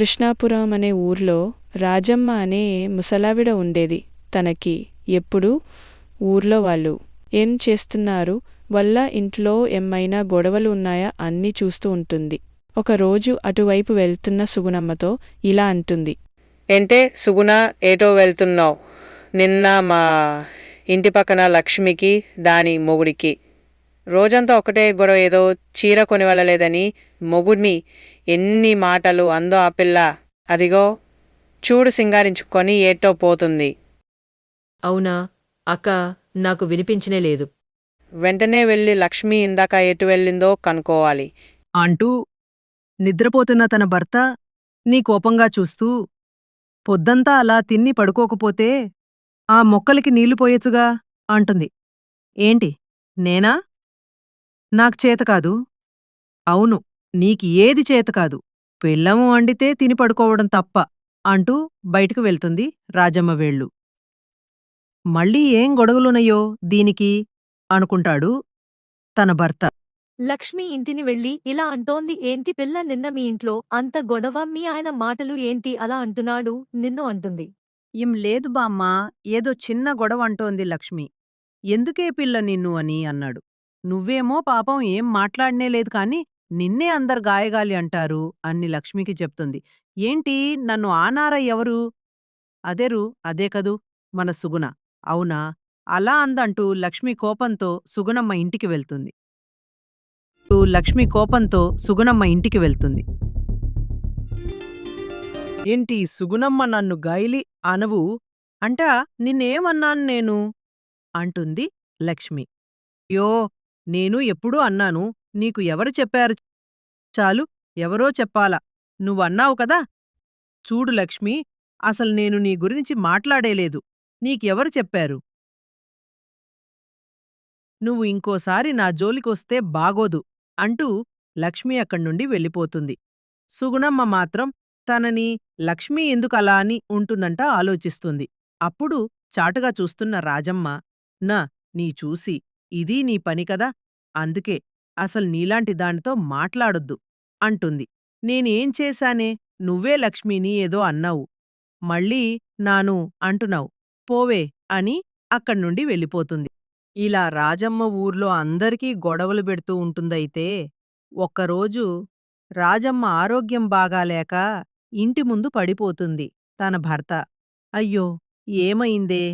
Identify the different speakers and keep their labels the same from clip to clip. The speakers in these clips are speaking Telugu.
Speaker 1: కృష్ణాపురం అనే ఊర్లో రాజమ్మ అనే ముసలావిడ ఉండేది. తనకి ఎప్పుడూ ఊర్లో వాళ్ళు ఏం చేస్తున్నారు? వల్ల ఇంట్లో ఏమైనా గొడవలు ఉన్నాయా? అన్నీ చూస్తూ ఉంటుంది. ఒకరోజు అటువైపు వెళ్తున్న సుగుణమ్మతో ఇలా అంటుంది.
Speaker 2: ఏంటే సుగుణ ఏటో వెళ్తున్నావు? నిన్న మా ఇంటి పక్కన లక్ష్మికి దాని మొగుడికి రోజంతా ఒకటే గొడవ ఏదో చీర కొని వెళ్ళలేదని మొగుడిని ఎన్ని మాటలు అందో ఆ పిల్ల. అదిగో చూడు సింగారించుకొని ఏటో పోతుంది.
Speaker 3: అవునా అక్క నాకు వినిపించనే లేదు.
Speaker 2: వెంటనే వెళ్ళి లక్ష్మి ఇందాక ఎటు వెళ్ళిందో కనుక్కోవాలి.
Speaker 4: అంటూ నిద్రపోతున్న తన భర్త నీ కోపంగా చూస్తూ పొద్దంతా అలా తిన్ని పడుకోకపోతే ఆ మొక్కలకి నీళ్ళు పోయొచ్చుగా అంటుంది. ఏంటి నేనా? నాకు చేతకాదు అవును నీకి ఏది చేతకాదు పెళ్ళము వండితే తిని పడుకోవడం తప్ప అంటూ బయటకు వెళ్తుంది రాజమ్మ వేళ్ళు. మళ్ళీ ఏం గొడవలున్నాయో దీనికి? అనుకుంటాడు తన భర్త.
Speaker 5: లక్ష్మి ఇంటిని వెళ్ళి ఇలా అంటోంది ఏంటి పిల్ల నిన్న మీ ఇంట్లో అంత గొడవ? మీ ఆయన మాటలు ఏంటి అలా అంటున్నాడు? నిన్ను అంటుంది.
Speaker 4: ఏం లేదు బామ్మా ఏదో చిన్న గొడవ అంటోంది లక్ష్మి. ఎందుకే పిల్ల నిన్ను అని అన్నాడు. నువ్వేమో పాపం ఏం మాట్లాడనే లేదు కాని నిన్నే అందరు గాయగాలి అంటారు అన్ని లక్ష్మికి చెప్తుంది. ఏంటి? నన్ను ఆనార ఎవరు? అదేరు అదే కదూ మన సుగుణ. అవునా? అలా అందంటూ లక్ష్మి కోపంతో సుగుణమ్మ ఇంటికి వెళ్తుంది. లక్ష్మి కోపంతో సుగుణమ్మ ఇంటికి వెళ్తుంది. ఏంటి? సుగుణమ్మ నన్ను గైలి అనవు? అంట నిన్నేమన్నాను నేను? అంటుంది లక్ష్మి. యో నేను ఎప్పుడూ అన్నాను నీకు ఎవరు చెప్పారు చాలు? ఎవరో చెప్పాలా? నువ్వన్నావు కదా? చూడు లక్ష్మి అసలు నేను నీ గురించి మాట్లాడేలేదు. నీకెవరు చెప్పారు? నువ్వు ఇంకోసారి నా జోలికొస్తే బాగోదు అంటూ లక్ష్మి అక్కడ్నుండి వెళ్ళిపోతుంది. సుగుణమ్మ మాత్రం తనని లక్ష్మి ఎందుకలా అని ఉంటున్నంట ఆలోచిస్తుంది. అప్పుడు చాటుగా చూస్తున్న రాజమ్మ నా నీ చూసి ఇదీ నీ పని కదా అందుకే అసలు నీలాంటి దానితో మాట్లాడొద్దు అంటుంది. నేనేం చేశానే? నువ్వే లక్ష్మిని ఏదో అన్నావు. మళ్ళీ నాను అంటున్నావు. పోవే అని అక్కడ్నుండి వెళ్ళిపోతుంది. ఇలా రాజమ్మ ఊర్లో అందరికీ గొడవలు పెడుతూ ఉంటుందైతే ఒక్కరోజు రాజమ్మ ఆరోగ్యం బాగాలేక ఇంటి ముందు పడిపోతుంది తన భర్త. అయ్యో ఏమైందే?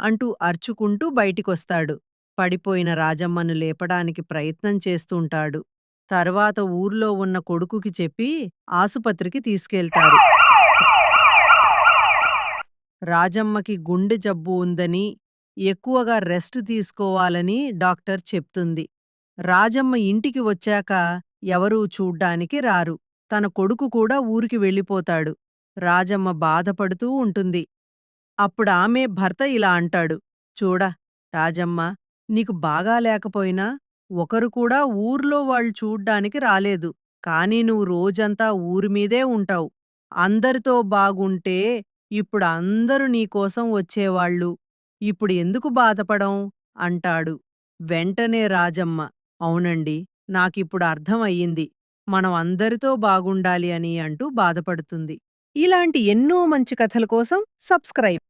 Speaker 4: అంటూ అర్చుకుంటూ బయటికొస్తాడు. పడిపోయిన రాజమ్మను లేపడానికి ప్రయత్నం చేస్తుంటాడు. తర్వాత ఊర్లో ఉన్న కొడుకుకి చెప్పి ఆసుపత్రికి తీసుకెళ్తారు. రాజమ్మకి గుండె జబ్బు ఉందని ఎక్కువగా రెస్ట్ తీసుకోవాలని డాక్టర్ చెప్తుంది. రాజమ్మ ఇంటికి వచ్చాక ఎవరూ చూడ్డానికి రారు. తన కొడుకు కూడా ఊరికి వెళ్ళిపోతాడు. రాజమ్మ బాధపడుతూ ఉంటుంది. అప్పుడామె భర్త ఇలా అంటాడు. చూడా రాజమ్మ నీకు బాగా లేకపోయినా ఒకరు కూడా ఊర్లో వాళ్ళు చూడ్డానికి రాలేదు. కాని నువ్వు రోజంతా ఊరిమీదే ఉంటావు. అందరితో బాగుంటే ఇప్పుడు అందరూ నీకోసం వచ్చేవాళ్ళు. ఇప్పుడు ఎందుకు బాధపడం అంటాడు. వెంటనే రాజమ్మ. అవునండి నాకిప్పుడు అర్థమయ్యింది మనం అందరితో బాగుండాలి అని అంటూ బాధపడుతుంది. ఇలాంటి ఎన్నో మంచి కథల కోసం సబ్స్క్రైబ్